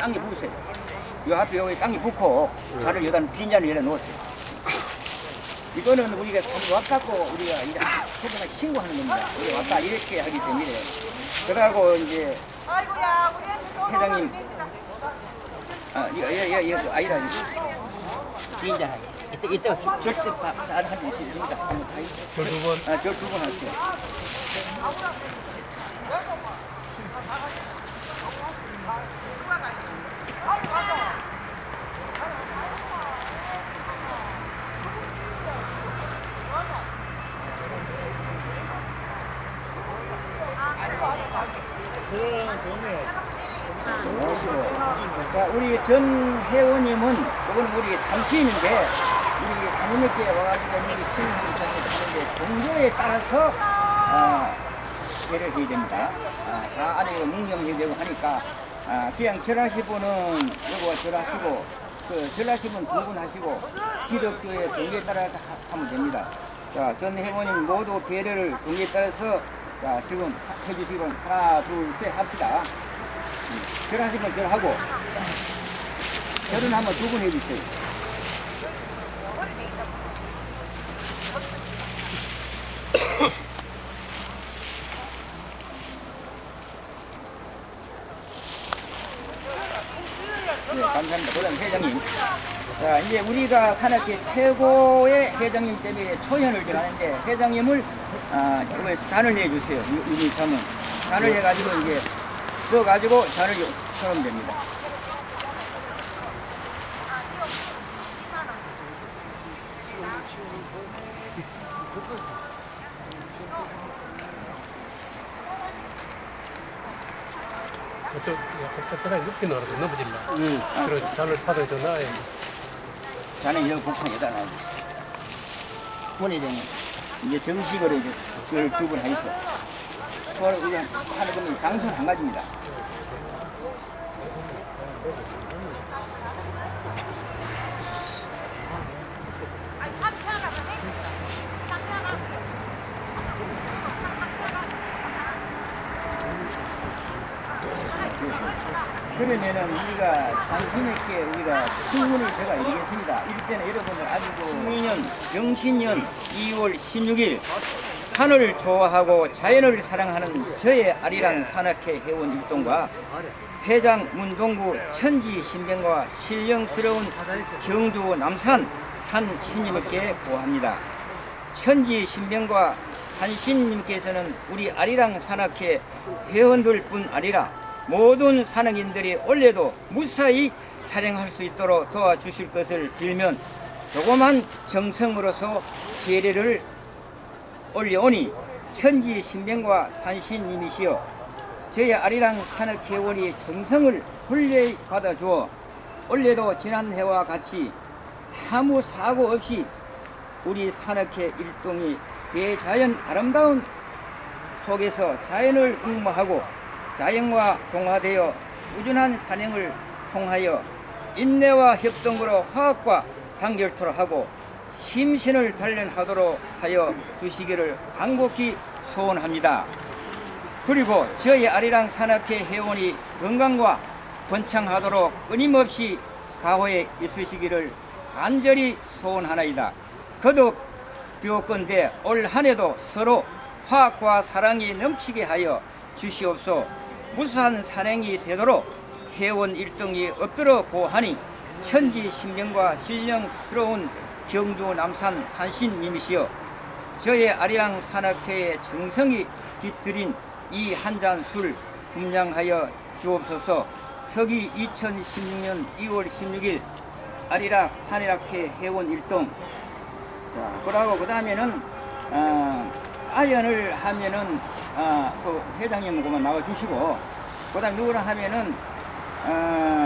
땅에 부으세요. 요 앞에 여기 땅에 붓고 자를 여기다 빈잔을 놓으세요. 이거는 우리가 참 왔갖고 우리가 이제 세상에 신고하는 겁니다. 우리 왔다 이렇게 하기 때문에 그러고 이제 회장님. 아 이거 이거 이거 이거 아니다 빈잔 하기. 이때 이때 절대 잘하지 있습니다. 한번 가요. 저두 번 아, 저두번 할게요. 자, 우리 전 회원님은 이건 우리 잠시인인데 우리 사모님께 와가지고 우리 하는데 종교에 따라서 아, 예를 해야 됩니다. 아, 다 안에 묵념해야 되고 하니까 아, 그냥 분은 요거 절하시고 그 절하실 분두 분 하시고 기독교의 종교에 따라서 하- 하면 됩니다. 자, 전 회원님 모두 배려를 종교에 따라서 자, 지금 해주시고 하나, 둘, 셋 합시다. 결혼하시면 결하고 결혼하면 두 분 해주세요. 네, 감사합니다. 그다음 회장님. 자, 이제 우리가 산악회 최고의 회장님 때문에 초연을 들어가는데 회장님을 아, 이거 잔을 내주세요. 유- 유니삼은 잔을 해가지고 이제 써가지고 잔을 써면 됩니다. 어떤 약간 사람이 높게 나와서 넘어질라. 응. 그런 잔을 받아 줘 놔야 여기 복판 여다 놔야지. 본회장은 이제 정식으로 이제 그걸 두분 하겠어. 서로 그냥 하는 거면 장소는 한 가지입니다. 그러면은 우리가 당신에게 우리가 신문을 제가 드리겠습니다. 이럴 때는 여러분들 아직도 12년 영신년 2월 16일 산을 좋아하고 자연을 사랑하는 저의 아리랑 산악회 회원 일동과 회장 문동구 천지 신병과 신령스러운 경주 남산 산 신님께 고합니다. 천지 신병과 한 신님께서는 우리 아리랑 산악회 회원들뿐 아니라 모든 산악인들이 올해도 무사히 사령할 수 있도록 도와주실 것을 빌면 조그만 정성으로서 제례를 올려오니 천지 신병과 산신님이시여 저희 아리랑 산악회원이 정성을 훈련히 받아주어 올해도 지난 해와 같이 아무 사고 없이 우리 산악회 일동이 대자연 아름다운 속에서 자연을 응모하고 자연과 동화되어 꾸준한 산행을 통하여 인내와 협동으로 화학과 단결토록 하고 심신을 단련하도록 하여 주시기를 간곡히 소원합니다. 그리고 저희 아리랑 산악회 회원이 건강과 번창하도록 끊임없이 가호에 있으시기를 간절히 소원하나이다. 거듭 비옵건대 올 한해도 서로 화학과 사랑이 넘치게 하여 주시옵소. 무수한 산행이 되도록 회원 일등이 엎드려 고하니 천지 신명과 신령스러운 경주 남산 산신님이시여 저의 아리랑 산악회의 정성이 깃들인 이 한 잔 술 분량하여 주옵소서. 서기 2016년 2월 16일 아리락 산악회 회원 일동. 자, 그러고 그 다음에는 어, 아연을 하면은 어, 그 회장님 그만 나와 주시고 그 다음 누구라 하면은 어,